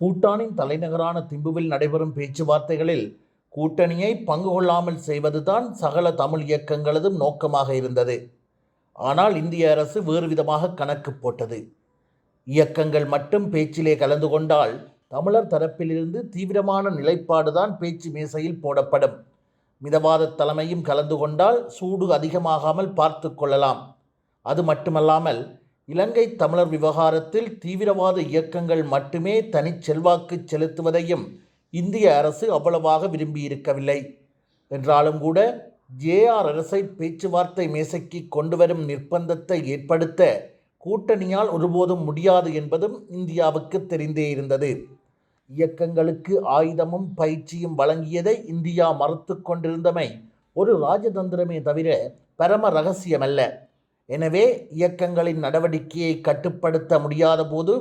பூட்டானின் தலைநகரான திம்புவில் நடைபெறும் பேச்சுவார்த்தைகளில் கூட்டணியை பங்கு கொள்ளாமல் செய்வதுதான் சகல தமிழ் இயக்கங்களதும் நோக்கமாக இருந்தது. ஆனால் இந்திய அரசு வேறு விதமாக கணக்கு போட்டது. இயக்கங்கள் மட்டும் பேச்சிலே கலந்து கொண்டால் தமிழர் தரப்பிலிருந்து தீவிரமான நிலைப்பாடுதான் பேச்சு மேசையில் போடப்படும். மிதவாத தலைமையும் கலந்து கொண்டால் சூடு அதிகமாகாமல் பார்த்து கொள்ளலாம். அது மட்டுமல்லாமல் இலங்கை தமிழர் விவகாரத்தில் தீவிரவாத இயக்கங்கள் மட்டுமே தனிச்செல்வாக்கு செலுத்துவதையும் இந்திய அரசு அவ்வளவாக விரும்பியிருக்கவில்லை. என்றாலும் கூட ஜேஆர் அரசை பேச்சுவார்த்தை மேசைக்கு கொண்டுவரும் நிர்பந்தத்தை ஏற்படுத்த கூட்டணியால் ஒருபோதும் முடியாது என்பதும் இந்தியாவுக்கு தெரிந்தே இருந்தது. இயக்கங்களுக்கு ஆயுதமும் பயிற்சியும் வழங்கியதை இந்தியா மறுத்து கொண்டிருந்தமை ஒரு ராஜதந்திரமே தவிர பரம ரகசியமல்ல. எனவே இயக்கங்களின் நடவடிக்கையை கட்டுப்படுத்த முடியாத போது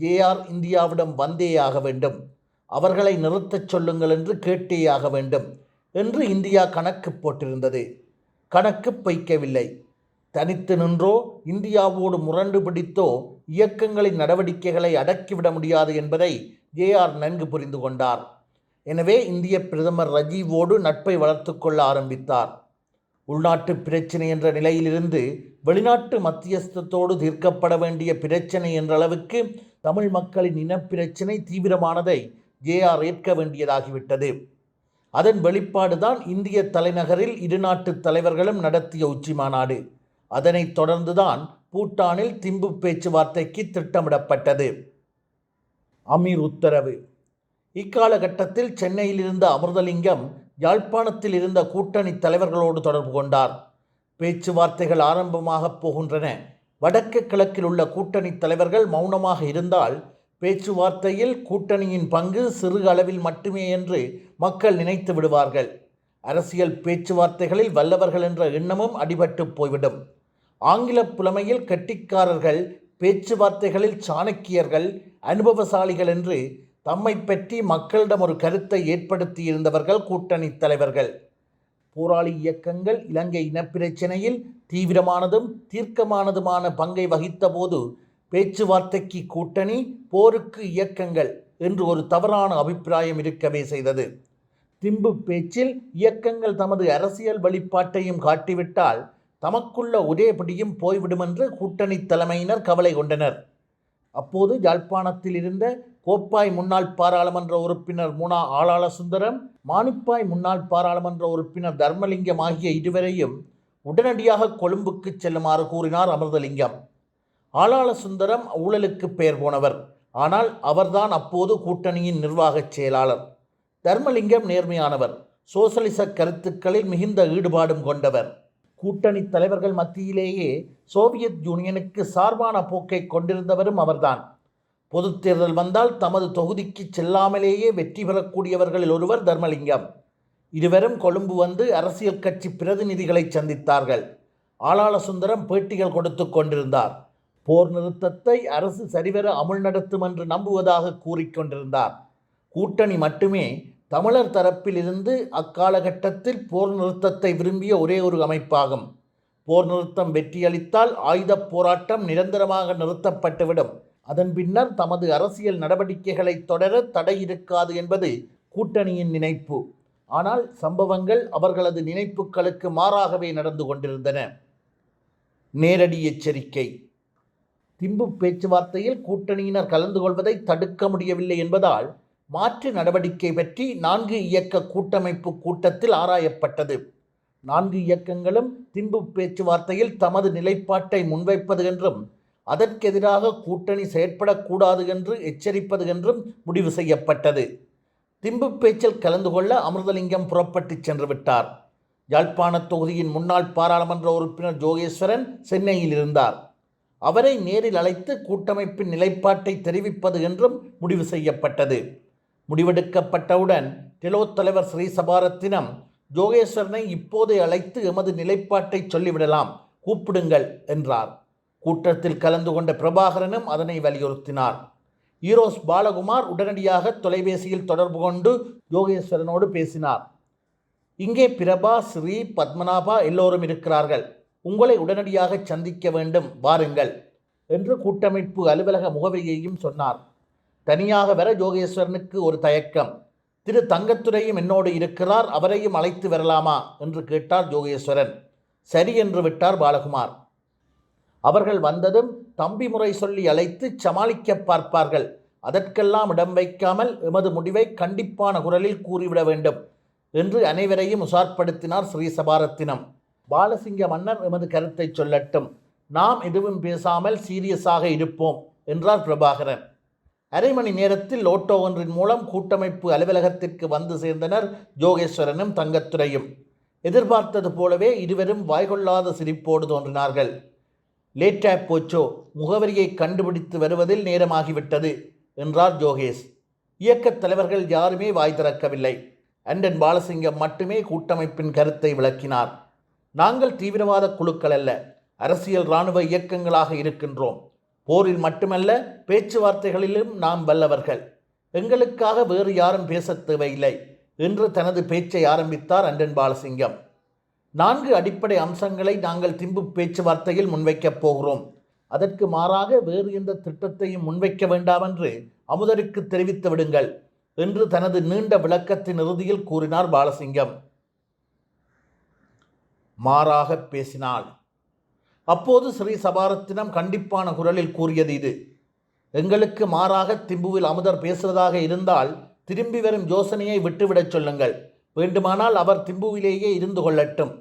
ஜேஆர் இந்தியாவிடம் வந்தே ஆக வேண்டும். அவர்களை நிறுத்தச் சொல்லுங்கள் என்று கேட்டேயாக வேண்டும் என்று இந்தியா கணக்கு போட்டிருந்தது. கணக்கு பொய்க்கவில்லை. தனித்து நின்றோ இந்தியாவோடு முரண்டு பிடித்தோ இயக்கங்களின் நடவடிக்கைகளை அடக்கிவிட முடியாது என்பதை ஜேஆர் நன்கு புரிந்து கொண்டார். எனவே இந்திய பிரதமர் ரஜீவோடு நட்பை வளர்த்து கொள்ள ஆரம்பித்தார். உள்நாட்டு பிரச்சனை என்ற நிலையிலிருந்து வெளிநாட்டு மத்தியஸ்தத்தோடு தீர்க்கப்பட வேண்டிய பிரச்சனை என்ற அளவுக்கு தமிழ் மக்களின் இனப்பிரச்சினை தீவிரமானதை ஜேஆர் ஏற்க வேண்டியதாகிவிட்டது. அதன் வெளிப்பாடுதான் இந்திய தலைநகரில் இருநாட்டு தலைவர்களும் நடத்திய உச்சி மாநாடு. அதனைத் தொடர்ந்துதான் பூட்டானில் திம்பு பேச்சுவார்த்தைக்கு திட்டமிடப்பட்டது. அமீர் உத்தரவு. இக்காலகட்டத்தில் சென்னையில் இருந்த அமிர்தலிங்கம் யாழ்ப்பாணத்தில் இருந்த கூட்டணி தலைவர்களோடு தொடர்பு கொண்டார். பேச்சுவார்த்தைகள் ஆரம்பமாகப் போகின்றன. வடக்கு கிழக்கில் உள்ள கூட்டணி தலைவர்கள் மௌனமாக இருந்தால் பேச்சுவார்த்தையில் கூட்டணியின் பங்கு சிறு அளவில் மட்டுமே என்று மக்கள் நினைத்து விடுவார்கள். அரசியல் பேச்சுவார்த்தைகளில் வல்லவர்கள் என்ற எண்ணமும் அடிபட்டு போய்விடும். ஆங்கில புலமையில் கெட்டிக்காரர்கள் பேச்சுவார்த்தைகளில் சாணக்கியர்கள் அனுபவசாலிகள் என்று தம்மை பற்றி மக்களிடம் ஒரு கருத்தை ஏற்படுத்தியிருந்தவர்கள் கூட்டணி தலைவர்கள். போராளி இயக்கங்கள் இலங்கை இனப்பிரச்சினையில் தீவிரமானதும் தீர்க்கமானதுமான பங்கை வகித்தபோது பேச்சுவார்த்தைக்கு கூட்டணி போருக்கு இயக்கங்கள் என்று ஒரு தவறான அபிப்பிராயம் இருக்கவே செய்தது. திம்பு பேச்சில் இயக்கங்கள் தமது அரசியல் வழிபாட்டையும் காட்டிவிட்டால் தமக்குள்ள ஒரே பிடியும் போய்விடுமென்று கூட்டணி தலைமையினர் கவலை கொண்டனர். அப்போது யாழ்ப்பாணத்தில் இருந்த கோப்பாய் முன்னாள் பாராளுமன்ற உறுப்பினர் முனா ஆளாள சுந்தரம் மானிப்பாய் முன்னாள் பாராளுமன்ற உறுப்பினர் தர்மலிங்கம் ஆகிய இருவரையும் உடனடியாக கொழும்புக்கு செல்லுமாறு கூறினார் அமிர்தலிங்கம். ஆளாள சுந்தரம் ஊழலுக்கு பெயர் போனவர். ஆனால் அவர்தான் அப்போது கூட்டணியின் நிர்வாகச் செயலாளர். தர்மலிங்கம் நேர்மையானவர். சோசலிச கருத்துக்களில் மிகுந்த ஈடுபாடும் கொண்டவர். கூட்டணி தலைவர்கள் மத்தியிலேயே சோவியத் யூனியனுக்கு சார்பான போக்கை கொண்டிருந்தவரும் அவர்தான். பொது தேர்தல் வந்தால் தமது தொகுதிக்கு செல்லாமலேயே வெற்றி பெறக்கூடியவர்களில் ஒருவர் தர்மலிங்கம். இருவரும் கொழும்பு வந்து அரசியல் கட்சி பிரதிநிதிகளை சந்தித்தார்கள். ஆளாள சுந்தரம் பேட்டிகள் கொடுத்து கொண்டிருந்தார். போர் நிறுத்தத்தை அரசு சரிவர அமுல் நடத்தும் என்று நம்புவதாக கூறிக்கொண்டிருந்தார் கூட்டணி மட்டுமே தமிழர் தரப்பில் இருந்து அக்காலகட்டத்தில் போர் நிறுத்தத்தை விரும்பிய ஒரே ஒரு அமைப்பாகும். போர் நிறுத்தம் வெற்றியளித்தால் ஆயுதப் போராட்டம் நிரந்தரமாக நிறுத்தப்பட்டுவிடும். அதன் பின்னர் தமது அரசியல் நடவடிக்கைகளை தொடர தடை இருக்காது என்பது கூட்டணியின் நினைப்பு. ஆனால் சம்பவங்கள் அவர்களது நினைப்புகளுக்கு மாறாகவே நடந்து கொண்டிருந்தன. நேரடி எச்சரிக்கை. திம்பு பேச்சுவார்த்தையில் கூட்டணியினர் கலந்து கொள்வதை தடுக்க முடியவில்லை என்பதால் மாற்று நடவடிக்கை பற்றி நான்கு இயக்க கூட்டமைப்பு கூட்டத்தில் ஆராயப்பட்டது. நான்கு இயக்கங்களும் திம்பு பேச்சுவார்த்தையில் தமது நிலைப்பாட்டை முன்வைப்பது என்றும் அதற்கெதிராக கூட்டணி செயற்படக்கூடாது என்று எச்சரிப்பது என்றும் முடிவு செய்யப்பட்டது. திம்பு பேச்சில் கலந்து கொள்ள அமிர்தலிங்கம் புறப்பட்டு சென்று விட்டார். யாழ்ப்பாண தொகுதியின் முன்னாள் பாராளுமன்ற உறுப்பினர் ஜோகேஸ்வரன் சென்னையில் இருந்தார். அவரை நேரில் அழைத்து கூட்டமைப்பின் நிலைப்பாட்டை தெரிவிப்பது என்றும் முடிவு செய்யப்பட்டது. முடிவெடுக்கப்பட்டவுடன் டெலோ தலைவர் ஸ்ரீ சபாரத்தினம் ஜோகேஸ்வரனை இப்போதே அழைத்து எமது நிலைப்பாட்டை சொல்லிவிடலாம் கூப்பிடுங்கள் என்றார். கூட்டத்தில் கலந்து கொண்ட பிரபாகரனும் அதனை வலியுறுத்தினார். ஈரோஸ் பாலகுமார் உடனடியாக தொலைபேசியில் தொடர்பு கொண்டு யோகேஸ்வரனோடு பேசினார். இங்கே பிரபா ஸ்ரீ பத்மநாபா எல்லோரும் இருக்கிறார்கள். உங்களை உடனடியாக சந்திக்க வேண்டும் வாருங்கள் என்று கூட்டமைப்பு அலுவலக முகவரியையும் சொன்னார். தனியாக வர யோகேஸ்வரனுக்கு ஒரு தயக்கம். திரு தங்கத்துறையும் என்னோடு இருக்கிறார் அவரையும் அழைத்து வரலாமா? என்று கேட்டார் யோகேஸ்வரன். சரி என்று விட்டார் பாலகுமார். அவர்கள் வந்ததும் தம்பி முறை சொல்லி அழைத்து சமாளிக்க பார்ப்பார்கள். அதற்கெல்லாம் இடம் வைக்காமல் எமது முடிவை கண்டிப்பான குரலில் கூறிவிட வேண்டும் என்று அனைவரையும் உசார்படுத்தினார் ஸ்ரீ சபாரத்தினம் பாலசிங்க மன்னர் எமது கருத்தை சொல்லட்டும். நாம் எதுவும் பேசாமல் சீரியஸாக இருப்போம் என்றார் பிரபாகரன். அரை மணி நேரத்தில் ஓட்டோ ஒன்றின் மூலம் கூட்டமைப்பு அலுவலகத்திற்கு வந்து சேர்ந்தனர் யோகேஸ்வரனும் தங்கத்துரையும். எதிர்பார்த்தது போலவே இருவரும் வாய்கொள்ளாத சிரிப்போடு தோன்றினார்கள். லேட்டா போச்சோ? முகவரியை கண்டுபிடித்து வருவதில் நேரமாகிவிட்டது என்றார் ஜோகேஷ். இயக்கத் தலைவர்கள் யாருமே வாய் திறக்கவில்லை. அண்டன் பாலசிங்கம் மட்டுமே கூட்டமைப்பின் கருத்தை விளக்கினார். நாங்கள் தீவிரவாத குழுக்கள் அல்ல அரசியல் இராணுவ இயக்கங்களாக இருக்கின்றோம். போரில் மட்டுமல்ல பேச்சுவார்த்தைகளிலும் நாம் வல்லவர்கள். எங்களுக்காக வேறு யாரும் பேசத் தேவையில்லை என்று தனது பேச்சை ஆரம்பித்தார் அண்டன் பாலசிங்கம். நான்கு அடிப்படை அம்சங்களை நாங்கள் திம்பு பேச்சுவார்த்தையில் முன்வைக்கப் போகிறோம். அதற்கு மாறாக வேறு எந்த திட்டத்தையும் முன்வைக்க வேண்டாம் என்று அமுதருக்கு தெரிவித்து விடுங்கள் என்று தனது நீண்ட விளக்கத்தின் இறுதியில் கூறினார் பாலசிங்கம். மாறாக பேசினாள் அப்போது ஸ்ரீ சபாரத்தினம் கண்டிப்பான குரலில் கூறியது இது. எங்களுக்கு மாறாக திம்புவில் அமுதர் பேசுவதாக இருந்தால் திரும்பி வரும் யோசனையை விட்டுவிடச் சொல்லுங்கள். வேண்டுமானால் அவர் திம்புவிலேயே இருந்து கொள்ளட்டும்.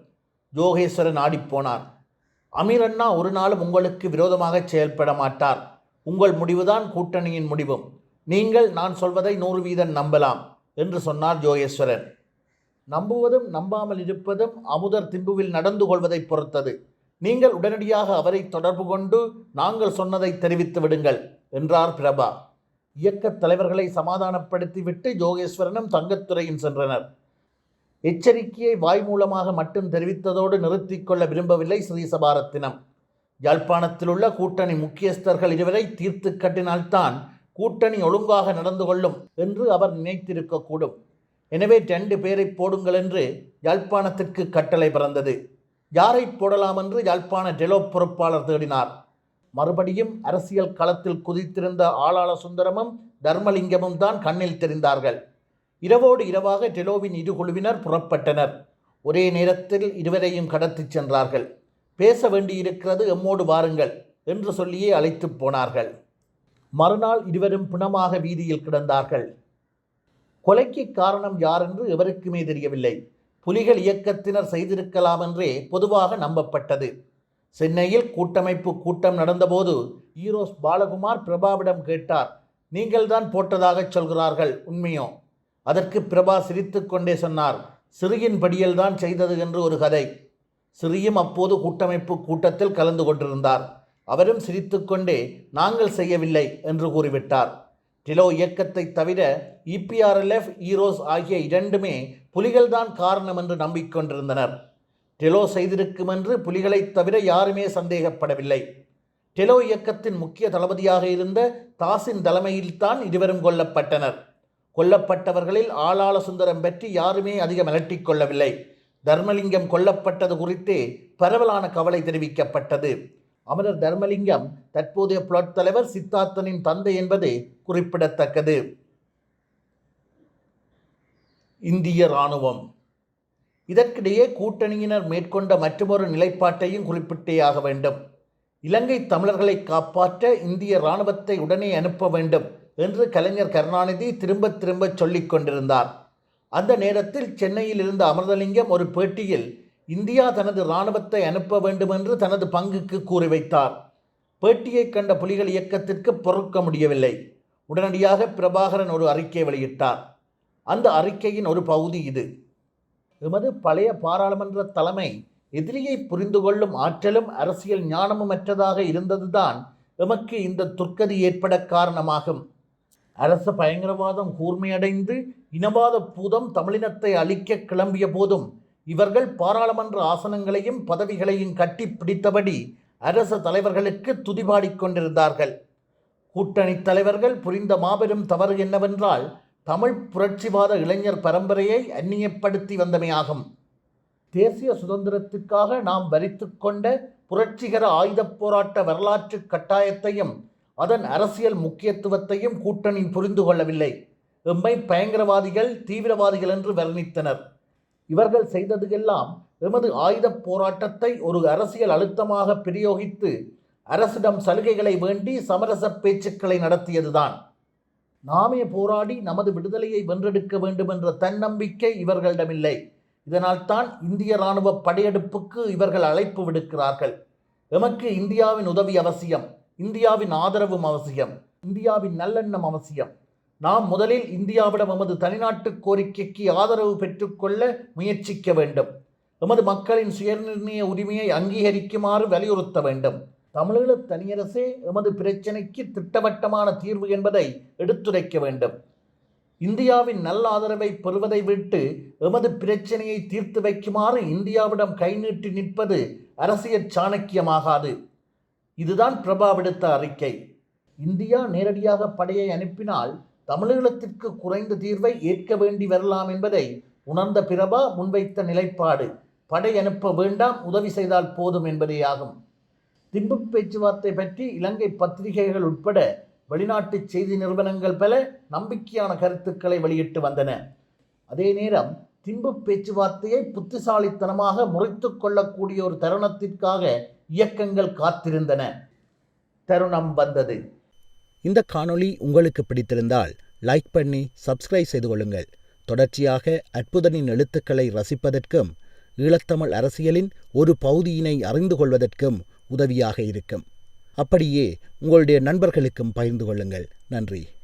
யோகேஸ்வரன் ஆடிப்போனார். அமீர் அண்ணா ஒரு நாளும் உங்களுக்கு விரோதமாக செயல்பட மாட்டார். உங்கள் முடிவுதான் கூட்டணியின் முடிவும். நீங்கள் நான் சொல்வதை நூறு வீதம் நம்பலாம் என்று சொன்னார் யோகேஸ்வரன். நம்புவதும் நம்பாமல் இருப்பதும் அமுதர் திம்புவில் நடந்து கொள்வதை பொறுத்தது. நீங்கள் உடனடியாக அவரை தொடர்பு கொண்டு நாங்கள் சொன்னதை தெரிவித்து விடுங்கள் என்றார் பிரபா. இயக்கத் தலைவர்களை சமாதானப்படுத்திவிட்டு யோகேஸ்வரனும் தங்கத்துறையும் சென்றனர். எச்சரிக்கையை வாய் மூலமாக மட்டும் தெரிவித்ததோடு நிறுத்திக் கொள்ள விரும்பவில்லை ஸ்ரீ சபாரத்தினம் யாழ்ப்பாணத்தில் உள்ள கூட்டணி முக்கியஸ்தர்கள் இருவரை தீர்த்து கட்டினால்தான் கூட்டணி ஒழுங்காக நடந்து கொள்ளும் என்று அவர் நினைத்திருக்கக்கூடும். எனவே ரெண்டு பேரை போடுங்கள் என்று யாழ்ப்பாணத்திற்கு கட்டளை பிறந்தது. யாரை போடலாம் என்று யாழ்ப்பாண டெலோ பொறுப்பாளர் தேடினார். மறுபடியும் அரசியல் களத்தில் குதித்திருந்த ஆளாள சுந்தரமும் தர்மலிங்கமும் தான் கண்ணில் தெரிந்தார்கள். இரவோடு இரவாக டெலோவின் இரு குழுவினர் புறப்பட்டனர். ஒரே நேரத்தில் இருவரையும் கடத்திச் சென்றார்கள். பேச வேண்டியிருக்கிறது எம்மோடு வாருங்கள் என்று சொல்லியே அழைத்துப் போனார்கள். மறுநாள் இருவரும் பிணமாக வீதியில் கிடந்தார்கள். கொலைக்கு காரணம் யாரென்று எவருக்குமே தெரியவில்லை. புலிகள் இயக்கத்தினர் செய்திருக்கலாம் என்றே பொதுவாக நம்பப்பட்டது. சென்னையில் கூட்டமைப்பு கூட்டம் நடந்தபோது ஈரோஸ் பாலகுமார் பிரபாவிடம் கேட்டார் நீங்கள்தான் போட்டதாகச் சொல்கிறார்கள் உண்மையோ? அதற்கு பிரபா சிரித்துக்கொண்டே சொன்னார் சிறியின் படியல்தான் செய்தது என்று ஒரு கதை. சிறியும் அப்போது கூட்டமைப்பு கூட்டத்தில் கலந்து கொண்டிருந்தார். அவரும் சிரித்துக்கொண்டே நாங்கள் செய்யவில்லை என்று கூறிவிட்டார். டிலோ இயக்கத்தை தவிர இபிஆர்எல்எஃப் ஈரோஸ் ஆகிய இரண்டுமே புலிகள்தான் காரணம் என்று நம்பிக்கொண்டிருந்தனர். டெலோ செய்திருக்கும் என்று புலிகளைத் தவிர யாருமே சந்தேகப்படவில்லை. டெலோ இயக்கத்தின் முக்கிய தளபதியாக இருந்த தாசின் தலைமையில்தான் இருவரும் கொல்லப்பட்டனர். கொல்லப்பட்டவர்களில் ஆளாள சுந்தரம் பற்றி யாருமே அதிகம் அலட்டிக் கொள்ளவில்லை. தர்மலிங்கம் கொல்லப்பட்டது குறித்தே பரவலான கவலை தெரிவிக்கப்பட்டது. அமரர் தர்மலிங்கம் தற்போதைய புலட் தலைவர் சித்தார்த்தனின் தந்தை என்பது குறிப்பிடத்தக்கது. இந்திய இராணுவம். இதற்கிடையே கூட்டணியினர் மேற்கொண்ட மற்றொரு நிலைப்பாட்டையும் குறிப்பிட்டே ஆக வேண்டும். இலங்கை தமிழர்களை காப்பாற்ற இந்திய இராணுவத்தை உடனே அனுப்ப வேண்டும். என்று கலைஞர் கருணாநிதி திரும்ப திரும்ப சொல்லிக் கொண்டிருந்தார். அந்த நேரத்தில் சென்னையில் இருந்த அமிர்தலிங்கம் ஒரு பேட்டியில் இந்தியா தனது இராணுவத்தை அனுப்ப வேண்டுமென்று தனது பங்குக்கு கூறி வைத்தார். பேட்டியை கண்ட புலிகள் இயக்கத்திற்கு பொறுக்க முடியவில்லை. உடனடியாக பிரபாகரன் ஒரு அறிக்கை வெளியிட்டார். அந்த அறிக்கையின் ஒரு பகுதி இது. எமது பழைய பாராளுமன்ற தலைமை எதிரியை புரிந்து கொள்ளும் ஆற்றலும் அரசியல் ஞானமும் அற்றதாக இருந்ததுதான் எமக்கு இந்த துர்க்கதி ஏற்பட காரணமாகும். அரச பயங்கரவாதம் கூர்மையடைந்து இனவாத பூதம் தமிழினத்தை அழிக்க கிளம்பிய போதும் இவர்கள் பாராளுமன்ற ஆசனங்களையும் பதவிகளையும் கட்டி பிடித்தபடி அரச தலைவர்களுக்கு துதிபாடிக் கொண்டிருந்தார்கள். கூட்டணி தலைவர்கள் புரிந்த மாபெரும் தவறு என்னவென்றால் தமிழ் புரட்சிவாத இளைஞர் பரம்பரையை அந்நியப்படுத்தி வந்தமையாகும். தேசிய சுதந்திரத்துக்காக நாம் வரித்து கொண்ட புரட்சிகர ஆயுதப் போராட்ட வரலாற்று கட்டாயத்தையும் அதன் அரசியல் முக்கியத்துவத்தையும் கூட்டணி புரிந்து கொள்ளவில்லை. எம்மை பயங்கரவாதிகள் தீவிரவாதிகள் என்று வர்ணித்தனர். இவர்கள் செய்தது எல்லாம் எமது ஆயுதப் போராட்டத்தை ஒரு அரசியல் அழுத்தமாக பிரயோகித்து அரசிடம் சலுகைகளை வேண்டி சமரச பேச்சுக்களை நடத்தியதுதான். நாமே போராடி நமது விடுதலையை வென்றெடுக்க வேண்டும் என்ற தன்னம்பிக்கை இவர்களிடமில்லை. இதனால்தான் இந்திய இராணுவ படையெடுப்புக்கு இவர்கள் அழைப்பு விடுக்கிறார்கள். எமக்கு இந்தியாவின் உதவி அவசியம். இந்தியாவின் ஆதரவும் அவசியம். இந்தியாவின் நல்லெண்ணம் அவசியம். நாம் முதலில் இந்தியாவிடம் எமது தனிநாட்டு கோரிக்கைக்கு ஆதரவு பெற்றுக்கொள்ள முயற்சிக்க வேண்டும். எமது மக்களின் சுயநிர்ணய உரிமையை அங்கீகரிக்குமாறு வலியுறுத்த வேண்டும். தமிழீழ தனியரசே எமது பிரச்சினைக்கு திட்டவட்டமான தீர்வு என்பதை எடுத்துரைக்க வேண்டும். இந்தியாவின் நல்ல ஆதரவை பெறுவதை விட்டு எமது பிரச்சனையை தீர்த்து வைக்குமாறு இந்தியாவிடம் கை நீட்டி நிற்பது அரசியல் சாணக்கியமாகாது. இதுதான் பிரபா விடுத்த அறிக்கை. இந்தியா நேரடியாக படையை அனுப்பினால் தமிழீழத்திற்கு குறைந்த தீர்வை ஏற்க வேண்டி வரலாம் என்பதை உணர்ந்த பிரபா முன்வைத்த நிலைப்பாடு. படை அனுப்ப வேண்டாம் உதவி செய்தால் போதும் என்பதேயாகும் திம்பு பேச்சுவார்த்தை பற்றி இலங்கை பத்திரிகைகள் உட்பட வெளிநாட்டு செய்தி நிறுவனங்கள் பல நம்பிக்கையான கருத்துக்களை வெளியிட்டு வந்தன. அதே நேரம் திம்பு பேச்சுவார்த்தையை புத்திசாலித்தனமாக முறைத்து கொள்ளக்கூடிய ஒரு தருணத்திற்காக இயக்கங்கள் காத்திருந்தன. தருணம் வந்தது. இந்த காணொளி உங்களுக்கு பிடித்திருந்தால் லைக் பண்ணி சப்ஸ்கிரைப் செய்து கொள்ளுங்கள். தொடர்ச்சியாக அற்புதனின் எழுத்துக்களை ரசிப்பதற்கும் ஈழத்தமிழ் அரசியலின் ஒரு பகுதியினை அறிந்து கொள்வதற்கும் உதவியாக இருக்கும். அப்படியே உங்களுடைய நண்பர்களுக்கும் பகிர்ந்து கொள்ளுங்கள். நன்றி.